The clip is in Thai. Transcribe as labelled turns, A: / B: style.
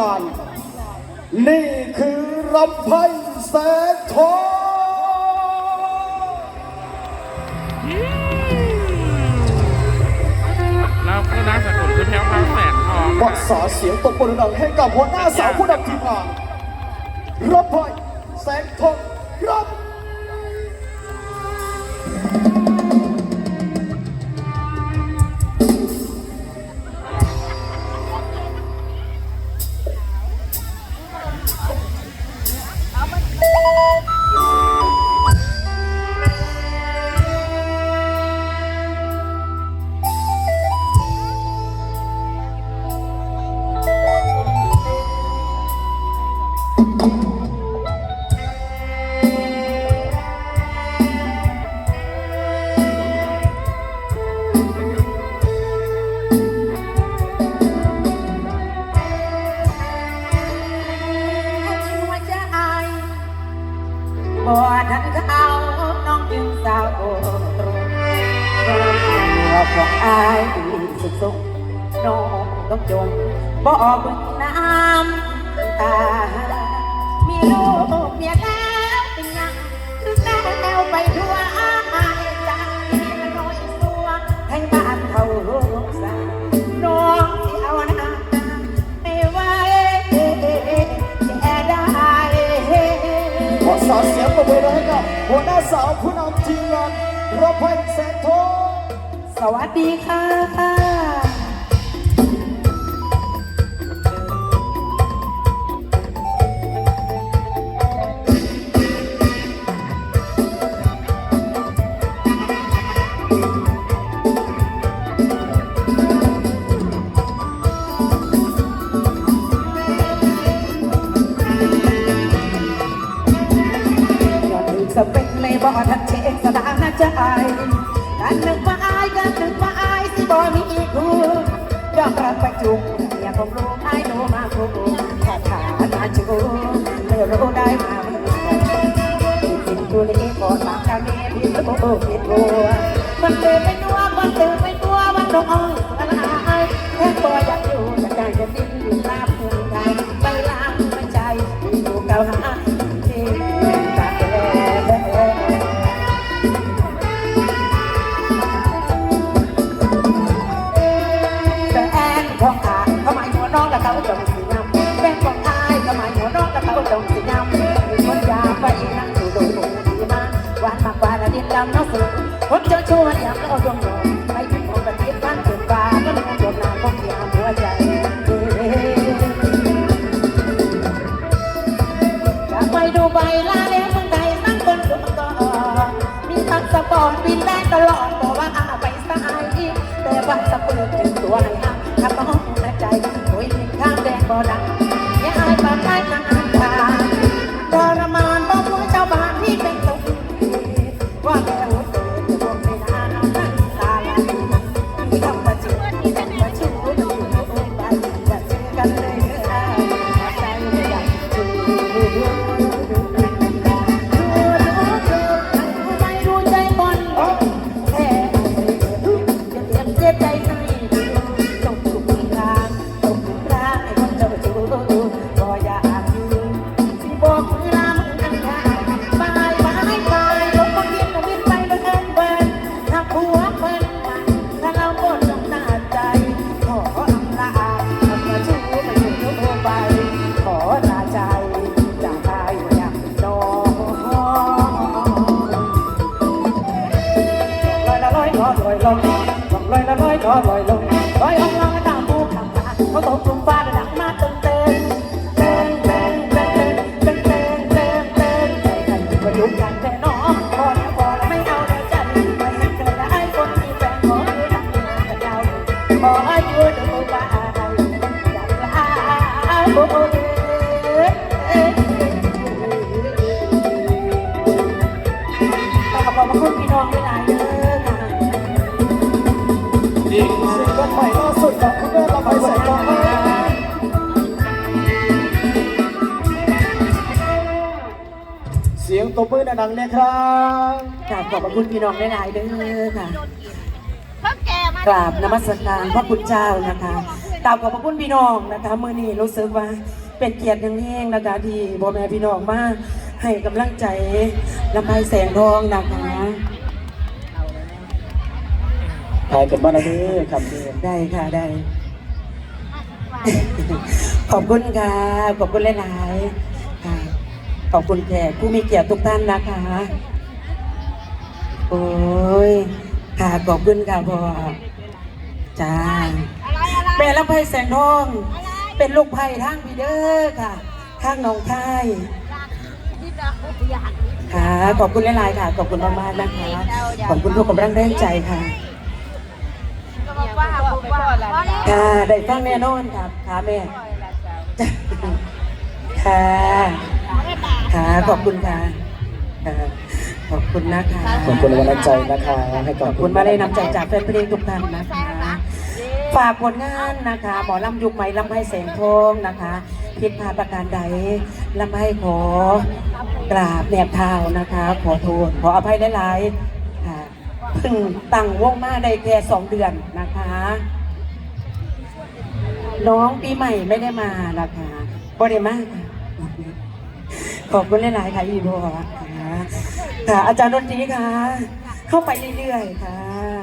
A: งานนี่คือรำไพแสงทอง
B: แล้วก็นามสกุลคือแถวพราวแสนทอง
A: วักษาเสียงตบมือดังให้กับหัวหน้าสาวผู้นำทีมงานรำไพแสงทองรับ
C: บ่ทันเขาน้องจึงสาวโอตรงหัวของอายสุดสุขน้องต้องจมบ่อบึงน้ำตา มีลูกเมียแล้วเป็นยังคือแต้วไปทั่ว บมื
A: อให้กับหัวหน้าสาวผู้นำทีมงานรพันแสงทอง
C: สวัสดีค่ะ ใจกันนึกว่าอายกันนึกว่าอายสิบ่มีอีกคูยอมรับประจุอยากผมรู้อายโนมาคู่แค่ขาหน้าจูไม่รู้ได้มาเมื่อไหร่กินตัวเล็กก่อนปากกาเมพี่ตะโกนผิดบัวมันเตือนไม่นัวมันเตือนไม่ตัวมันต้องากกว่าละดินดำน้องสูงคนเจ้าชู้อยากเอาดวงดวงไปถึงของกระติบบ้านถึงฟ้าก็เลยดวงนางของยามหัวใจอยากไปดูใบลาเลี้ยงเมืองไทยนั่งบนดวงก่อมีทักสปอร์ตบินได้ตลอดบอกว่าอาไปสายอีแต่ว่าสะเปิดถึงตัวให้หักถ้าต้องและใจโอ้ยข้างแดงบ่ดัง องขอบคุณพี่น้องหลายๆเด้อค่ะ
B: จริง
A: ซิงเกิลใหม่ล่าสุดของคุณแม่รำไพแสงทองครับเสียงตบมือดังๆเนี่ยครับ
C: กราบขอบพระคุณพี่น้องหลายๆเด้อค่ะ
D: พิ่งแก่มาก
C: ราบนมัสการพระคุณเจ้านะคะกล่าวขอบพระคุณพี่น้องนะคะมือนี้รู้สึกว่าเป็นเกียรติอย่างแห้งนะคะที่พ่อแม่พี่น้องมาให้กำลังใจลำไพแสงทองนะคะ
A: ถ่ายกันบ้านนะเด้อครับเด้อ
C: ได้ค่ะได้ ขอบคุณค่ะ ขอบคุณหลายๆค่ะ ขอบคุณแขกผู้มีเกียรติทุกท่านนะคะ โอ้ย ค่ะขอบคุณค่ะพ่อจ้าแม่ลำไพแสงทอง เป็นลูกไผ่ทางพีเดอร์ค่ะทางหนองคายค่ะ ขอบคุณหลายๆค่ะ ขอบคุณมากๆนะคะ ขอบคุณทุกกำลังแรงใจค่ะ ค่ะได้ฟังแน่นอนครับค่ะแม่ค่ะค่ะขอบคุณค่ะค่ะขอบคุณนะคะ
A: ขอบคุณวันใจนะคะให้
C: ข
A: กั
C: อ
A: บบ
C: คุณมาเลยนำใจจากแฟนเพลงทุกท่านนะคะฝากผลงานนะคะหมอลำยุคใหม่ลำไห้แสงทองนะคะผิดพลาดประการใดลำไห้ขอกราบแนบเท้านะคะ ขอโทษขออภัยหลายๆค่ะเพิ่งตั้งวงมาได้แค่สองเดือนนะคะ น้องปีใหม่ไม่ได้มานะค่ะบ่ได้มาค่ะขอบคุณหลายๆค่ะอีโบค่ะค่ะอาจารย์ดนตรีค่ะ เข้าไปเรื่อยๆค่ะ